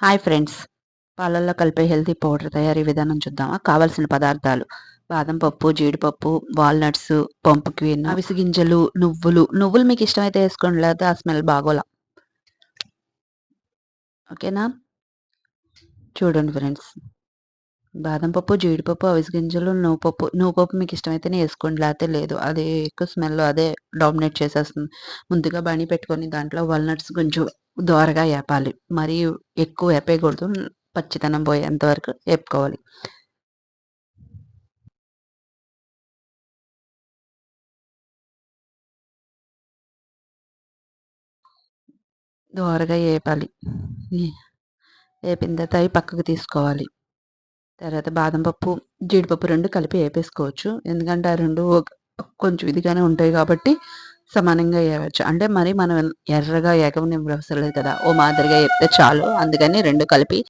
Hi friends పాలల్లో కలిపే healthy powder తయారీ విధానం చూద్దామా? కావాల్సిన పదార్థాలు. బాదం పప్పు జీడిపప్పు వాల్నట్స్ పంపు క్వీన్ అవిసి గింజలు నువ్వులు. నువ్వులు మీకు ఇష్టమైతే వేసుకోండి లేకపోతే ఆ స్మెల్ బాగోలా. ఓకేనా? చూడండి ఫ్రెండ్స్ బాదం పప్పు జీడిపప్పు అవిసి గింజలు నువ్వు పప్పు. నువ్వు పప్పు మీకు ఇష్టమైతేనే వేసుకోండి లేకపోతే లేదు. అది ఎక్కువ స్మెల్ అదే డామినేట్ చేసేస్తుంది. ముందుగా బణి పెట్టుకొని దాంట్లో వాల్నట్స్ కొంచెం దోరగా వేపాలి మరీ ఎక్కువ వేపేయకూడదు పచ్చితనం పోయేంత వరకు వేపుకోవాలి దోరగా వేపాలి వేపిన తర్వాత అవి పక్కకు తీసుకోవాలి. తర్వాత బాదం పప్పు జీడిపప్పు రెండు కలిపి వేపేసుకోవచ్చు ఎందుకంటే ఆ రెండు కొంచెం ఇదిగానే ఉంటాయి కాబట్టి సమానంగా వేయవచ్చు అంటే మరి మనం ఎర్రగా ఏకమని అవసరం లేదు కదా. ఓ మాదిరిగా వేస్తే చాలు. అందుకని రెండు కలిపి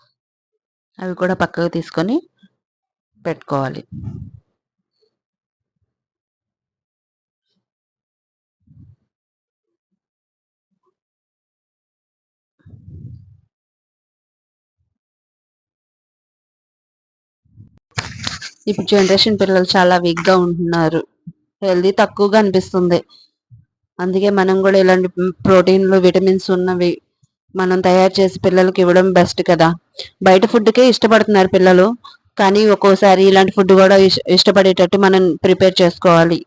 అవి కూడా పక్కకు తీసుకొని పెట్టుకోవాలి. ఇప్పుడు జనరేషన్ పిల్లలు చాలా వీక్గా ఉంటున్నారు. హెల్దీ తక్కువగా అనిపిస్తుంది. అందుకే మనం కూడా ఇలాంటి ప్రోటీన్లు విటమిన్స్ ఉన్నవి మనం తయారు చేసి పిల్లలకి ఇవ్వడం బెస్ట్ కదా. బయట ఫుడ్కే ఇష్టపడుతున్నారు పిల్లలు కానీ ఒక్కోసారి ఇలాంటి ఫుడ్ కూడా ఇష్టపడేటట్టు మనం ప్రిపేర్ చేసుకోవాలి.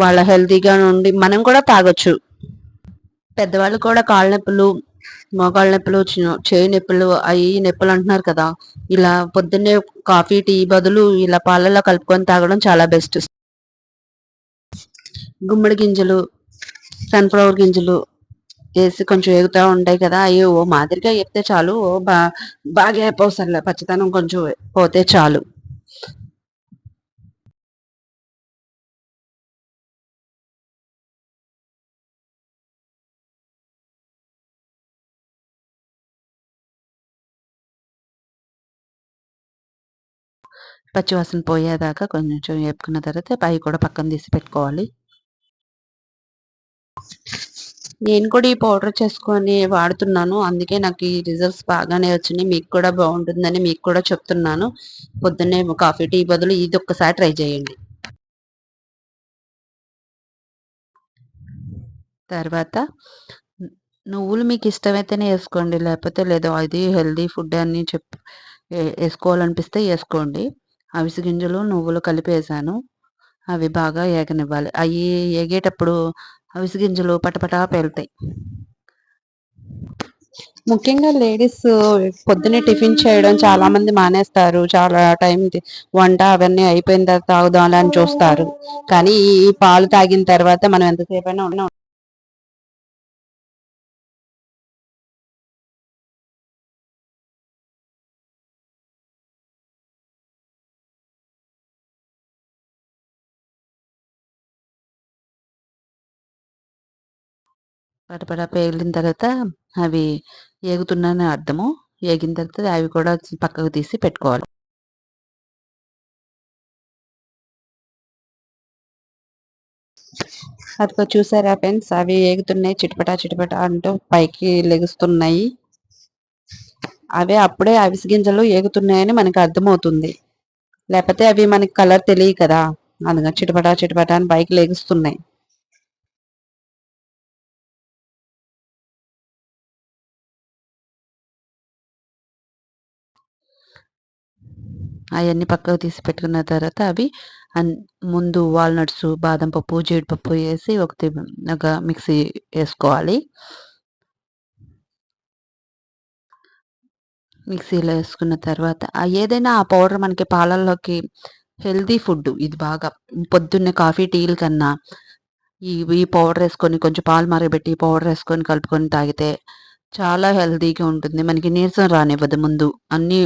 వాళ్ళ హెల్తీగా ఉండి మనం కూడా తాగొచ్చు. పెద్దవాళ్ళు కూడా కాళ్ళ నొప్పులు మోకాళ్ళ నొప్పులు చేయి నొప్పులు అవి నొప్పులు అంటున్నారు కదా. ఇలా పొద్దున్నే కాఫీ టీ బదులు ఇలా పాలల్లో కలుపుకొని తాగడం చాలా బెస్ట్. గుమ్మడి గింజలు సన్ఫ్లవర్ గింజలు. వేసి కొంచెం ఎగుతూ ఉంటాయి కదా అవి ఓ మాదిరిగా చెప్తే చాలు ఓ బా బాగా అయిపోసర్లే పచ్చదనం కొంచెం పోతే చాలు. పచ్చివాసన పోయేదాకా కొంచెం వేపుకున్న తర్వాత పై కూడా పక్కన తీసి పెట్టుకోవాలి. నేను కూడా ఈ పౌడర్ చేసుకొని వాడుతున్నాను. అందుకే నాకు ఈ రిజల్ట్స్ బాగానే వచ్చినాయి. మీకు కూడా బాగుంటుందని మీకు కూడా చెప్తున్నాను. పొద్దున్నే కాఫీ టీ బదులు ఇది ఒక్కసారి ట్రై చేయండి. తర్వాత నువ్వులు మీకు ఇష్టమైతేనే వేసుకోండి. లేకపోతే లేదు అది హెల్దీ ఫుడ్ అని చెప్పి వేసుకోవాలనిపిస్తే వేసుకోండి. అవిసి గింజలు నువ్వులు కలిపి వేసాను. అవి బాగా ఏగనివ్వాలి. అవి ఏగేటప్పుడు అవిసి గింజలు పటపటా పేలుతాయి. ముఖ్యంగా లేడీస్ పొద్దునే టిఫిన్ చేయడం చాలా మంది మానేస్తారు. చాలా టైం వంట అవన్నీ అయిపోయిన తర్వాత తాగుదాం అని చూస్తారు. కానీ ఈ పాలు తాగిన తర్వాత మనం ఎంతసేపు అయినా పటపట పేలిన తర్వాత అవి ఏగుతున్నాయని అర్థము. ఏగిన తర్వాత అవి కూడా పక్కకు తీసి పెట్టుకోవాలి. అదిగో చూసారా ఫ్రెండ్స్? అవి ఏగుతున్నాయి చిటపట చిటపట అంటూ పైకి లెగుస్తున్నాయి. అవే అప్పుడే అవిసి గింజలు ఏగుతున్నాయని మనకి అర్థమవుతుంది. లేకపోతే అవి మనకి కలర్ తెలియదు కదా. అందుకని చిటపట చిటపట అని పైకి లెగుస్తున్నాయి. అవన్నీ పక్కకు తీసి పెట్టుకున్న తర్వాత అవి ముందు వాల్నట్స్ బాదం పప్పు జీడిపప్పు వేసి ఒక ఒక మిక్సీ వేసుకోవాలి. మిక్సీలో వేసుకున్న తర్వాత ఏదైనా ఆ పౌడర్ మనకి పాలల్లోకి హెల్తీ ఫుడ్ ఇది బాగా. పొద్దున్నే కాఫీ టీల కన్నా ఈ ఈ పౌడర్ వేసుకొని కొంచెం పాలు మరగబెట్టి పౌడర్ వేసుకొని కలుపుకొని తాగితే చాలా హెల్తీగా ఉంటుంది. మనకి నీరసం రానివ్వదు ముందు. అన్నీ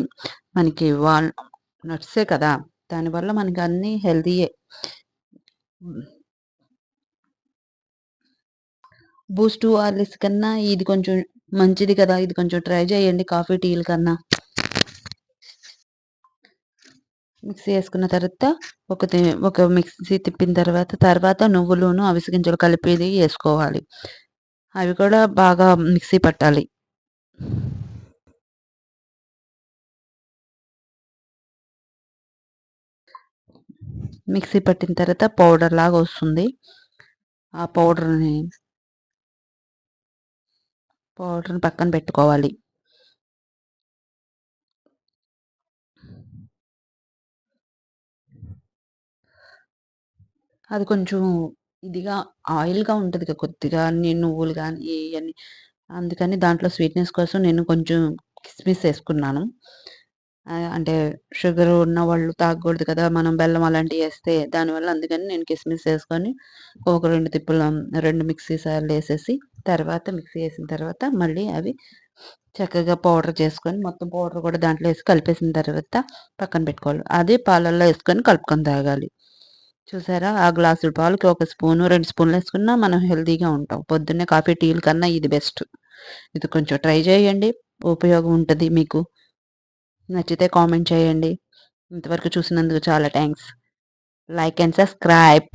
మనకి వాల్ నట్సే కదా! దానివల్ల మనకి అన్ని హెల్తీయే బూస్ట్ ఆర్లిస్ కన్నా ఇది కొంచెం మంచిది కదా! ఇది కొంచెం ట్రై చేయండి కాఫీ టీల కన్నా. మిక్సీ వేసుకున్న తర్వాత ఒక ఒక మిక్సీ తిప్పిన తర్వాత తర్వాత నువ్వులును అవిసి గింజలు కలిపేది వేసుకోవాలి. అవి కూడా బాగా మిక్సీ పట్టాలి. మిక్సీ పట్టిన తర్వాత పౌడర్ లాగా వస్తుంది. ఆ పౌడర్ని పౌడర్ని పక్కన పెట్టుకోవాలి. అది కొంచెం ఇదిగా ఆయిల్‌గా ఉంటుంది కదా! కొద్దిగా నువ్వులు కానీ అందుకని దాంట్లో స్వీట్‌నెస్ కోసం నేను కొంచెం కిస్మిస్ వేసుకున్నాను. అంటే షుగర్ ఉన్న వాళ్ళు తాగకూడదు కదా! మనం బెల్లం అలాంటివి వేస్తే దానివల్ల అందుకని నేను కిస్మిస్ వేసుకొని ఒక రెండు తిప్పులు రెండు మిక్సీ సార్లు వేసేసి తర్వాత మిక్సీ వేసిన తర్వాత మళ్ళీ అవి చక్కగా పౌడర్ చేసుకొని మొత్తం పౌడర్ కూడా దాంట్లో వేసి కలిపేసిన తర్వాత పక్కన పెట్టుకోవాలి. అది పాలల్లో వేసుకొని కలుపుకొని తాగాలి. చూసారా? ఆ గ్లాసుల పాలకి ఒక స్పూను, రెండు స్పూన్లు వేసుకున్నా మనం హెల్తీగా ఉంటాం. పొద్దున్నే కాఫీ, టీల కన్నా ఇది బెస్ట్. ఇది కొంచెం ట్రై చేయండి. ఉపయోగం ఉంటుంది మీకు. నచ్చితే కామెంట్ చేయండి. ఇంతవరకు చూసినందుకు చాలా థ్యాంక్స్ లైక్ అండ్ సబ్స్క్రైబ్.